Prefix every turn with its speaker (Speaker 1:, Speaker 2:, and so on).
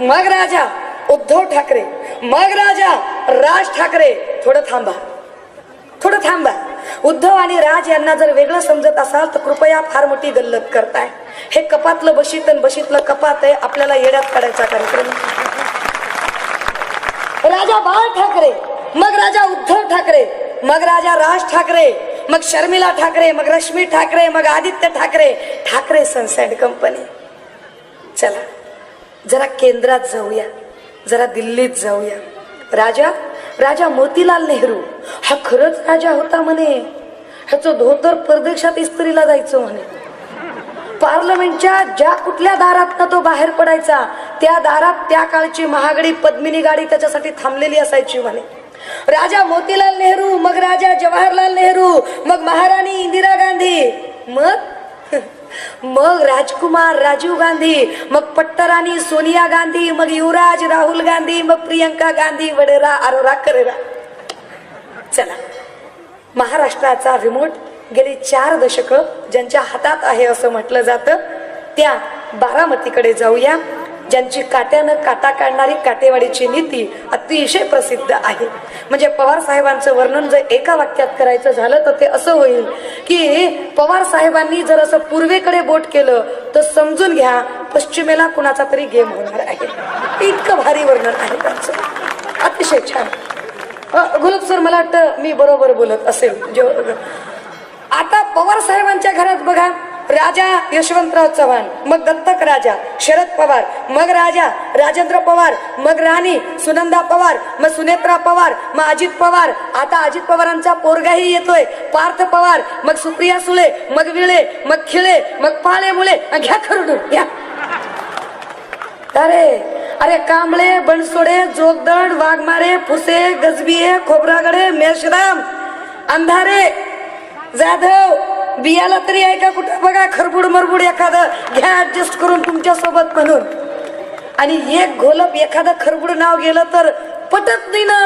Speaker 1: मग राजा उद्धव ठाकरे मग राजा राज ठाकरे थोडं थांबा. थोडं थांबा. उद्धव आणि राज यांना जर वेगळं समजत असाल तर कृपया फार मोठी गल्लत करताय. हे कपातलं बशीत आणि बशीतलं कपात आहे आपल्याला येड्यात काढायचा कार्यक्रम. राजा बाळ ठाकरे मग राजा उद्धव ठाकरे मग राजा राज ठाकरे मग शर्मिला ठाकरे मग रश्मी ठाकरे मग Aditya Thackeray Thackeray sons and company. चला. जरा केंद्रात जाऊया. जरा दिल्लीत जाऊया. राजा राजा मोतीलाल नेहरू. हा खरंच राजा होता म्हणे. ह्याचं धोतर परदेशात इस्त्रीला जायचं म्हणे. पार्लमेंटच्या ज्या कुठल्या दारात तो बाहेर पडायचा त्या दारात त्या काळची महागडी पद्मिनी गाडी त्याच्यासाठी थांबलेली असायची म्हणे. राजा मोतीलाल नेहरू मग राजा जवाहरलाल नेहरू मग महाराणी इंदिरा गांधी. मग? मग राजकुमार राजीव गांधी मग पट्टराणी सोनिया गांधी मग युवराज राहुल गांधी मग प्रियंका गांधी वडेरा अरोरा करेरा. चला. महाराष्ट्राचा रिमोट गेली चार दशक ज्यांच्या हातात आहे असं म्हटलं जातं त्या बारामतीकडे जाऊया. ज्यांची काट्यानं काटा काढणारी काटेवाडीची नीती अतिशय प्रसिद्ध आहे. म्हणजे पवार साहेबांचं वर्णन जर एका वाक्यात करायचं झालं तर ते असं होईल की पवार साहेबांनी जर असं पूर्वेकडे बोट केलं तर समजून घ्या पश्चिमेला कुणाचा तरी गेम होणार आहे. इतकं भारी वर्णन आहे त्यांचं. अतिशय छान. गुलक सर मला वाटतं मी बरोबर बोलत असेल. जो आता पवार साहेबांच्या घरात बघा राजा यशवंतराव चव्हाण मग दत्तक राजा शरद पवार मग राजा राजेंद्र पवार मग राणी सुनंदा पवार मग सुनेत्रा पवार मग अजित पवार. आता अजित पवारांचा पोरगाही येतोय. पार्थ पवार मग सुप्रिया सुळे मग विळे मग खिळे मग पाळे मुळे घ्या खरडून घ्या. अरे अरे कांबळे बनसोडे जोगदड वाघमारे फुसे गजबिये खोबरागडे मेशराम अंधारे जाधव बियाला तरी आहे का कुठं? बघा खरबुड मरबुड एखादं घ्या ऍडजस्ट करून तुमच्यासोबत म्हणून आणि एक घोलप एखादं खरबुड नाव गेलं तर पटत नाही ना.